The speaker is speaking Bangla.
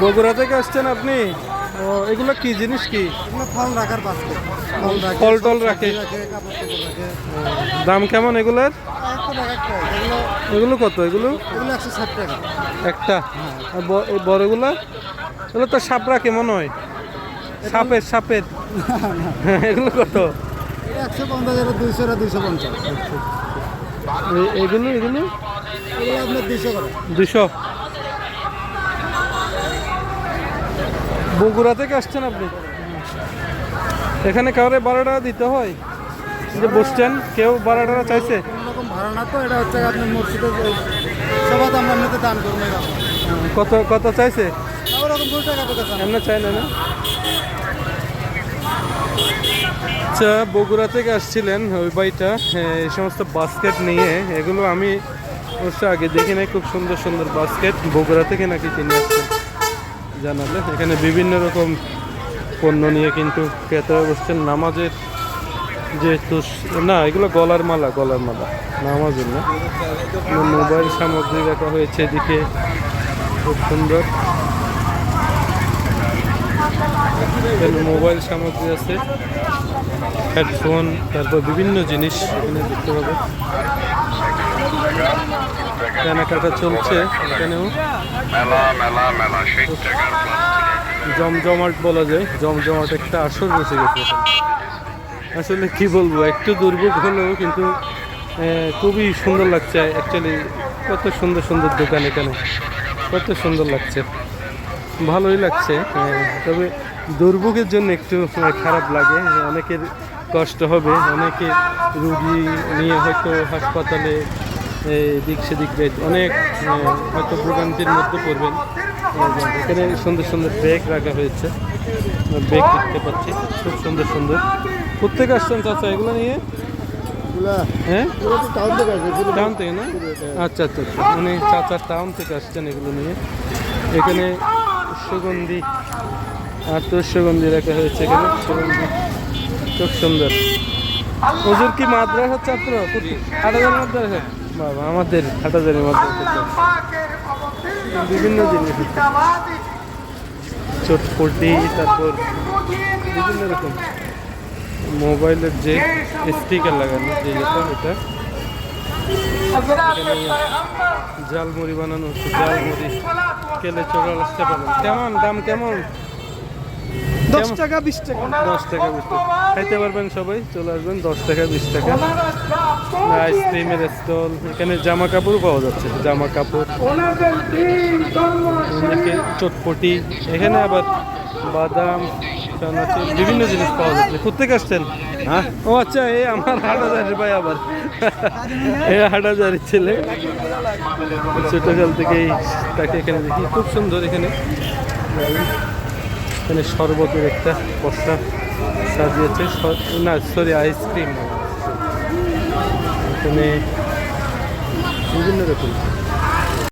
বগুড়া থেকে আসছেন আপনি? ও এগুলো কি জিনিস কি? ফল রাখার বাস্কেট ফল রাখে টল রাখে। দাম কেমন এগুলোর? এগুলো কত? এগুলো? একটা? বড়গুলো? এগুলো তো সাপরা কেমন হয়? সাপের সাপের। এগুলো কত? একশো পঞ্চাশ দুইশো দুইশো পঞ্চাশ। এগুলো এগুলো? আপনার দুইশো করে দুশো বগুড়া থেকে আসছেন আপনি? এখানে কাউরে বারো টাকা দিতে হয়? যে বসছেন কেউ বারো টাকা চাইছে? কোনো রকম ভাড়া না তো এটা হচ্ছে আপনার মসজিদে সবাই আমরা এমনিতে দান করব কত কত চাইছে? এমনি চাই না না? আচ্ছা বগুড়া থেকে আসছিলেন ওই বাড়িটা এই সমস্ত বাস্কেট নিয়ে। এগুলো আমি অবশ্য আগে দেখি নাই খুব সুন্দর সুন্দর বাস্কেট বগুড়া থেকে নাকি কিনে আসছেন? জানালে। এখানে বিভিন্ন রকম পণ্য নিয়ে কিন্তু ক্রেতারা বসছেন। নামাজের যেহেতু না, এগুলো গলার মালা গলার মালা, নামাজের না। মোবাইল সামগ্রী রাখা হয়েছে এদিকে। খুব সুন্দর। এখানে মোবাইল সামগ্রী আছে। হেডফোন, তারপর বিভিন্ন জিনিস এখানে দেখতে পাবে কেনাকাটা চলছে এখানেও। জমজমাট বলা যায় জমজমাট একটা আসর বসে গেছে আসলে কি বলব একটু দুর্ভোগ হলেও কিন্তু খুবই সুন্দর লাগছে অ্যাকচুয়ালি কত সুন্দর সুন্দর দোকান এখানে। কত সুন্দর লাগছে। ভালোই লাগছে তবে দুর্ভোগের জন্য একটু খারাপ লাগে। অনেকের কষ্ট হবে অনেকে রুগী নিয়ে হয়তো হাসপাতালে এদিক সেদিক অনেক হয়তো ভোগান্তির মধ্যে পড়বেন। এখানে সুন্দর সুন্দর ব্যাগ রাখা হয়েছে। ব্যাগ দেখতে পাচ্ছি খুব সুন্দর সুন্দর। প্রত্যেক আসছেন চাচা এগুলো নিয়ে? হ্যাঁ? টাউন থেকে না? আচ্ছা আচ্ছা আচ্ছা। মানে চাচা টাউন থেকে আসছেন এগুলো নিয়ে। এখানে সুগন্ধি আর তোর সুগন্ধি রাখা হয়েছে এখানে। সুগন্ধি খুব সুন্দর। হুজুর কি মাদ্রাসা ছাত্র? হাটাজার মাদ্রাসা বাবা আমাদের মাদ্রাসা বিভিন্ন জিনিস। চটপটি তারপর বিভিন্ন রকম। মোবাইলের যে স্টিকার লাগানো যে এটা। এটা জালমুড়ি বানানো হচ্ছে জালমুড়ি। কেলে চোরা আসতে পারেন কেমন দাম কেমন? দশ টাকা বিশ টাকা। দশ টাকা বিশ টাকা। খাইতে পারবেন সবাই চলে আসবেন দশ টাকা বিশ টাকা। আইসক্রিমের স্টল এখানে জামা কাপড়ও পাওয়া যাচ্ছে জামা কাপড়। অনেকে চটপটি এখানে আবার বাদাম চানাচুর বিভিন্ন জিনিস পাওয়া যাচ্ছে। কোথেকে আসছেন? হ্যাঁ? ও আচ্ছা এই আমার হাটাজারের ভাই আবার। এই হাটাজারের ছেলে। ছোটকাল থেকেই তাকে এখানে দেখি। খুব সুন্দর এখানে। এখানে শরবতের একটা পশা সাজিয়েছে। না সরি আইসক্রিম এখানে বিভিন্ন রকম।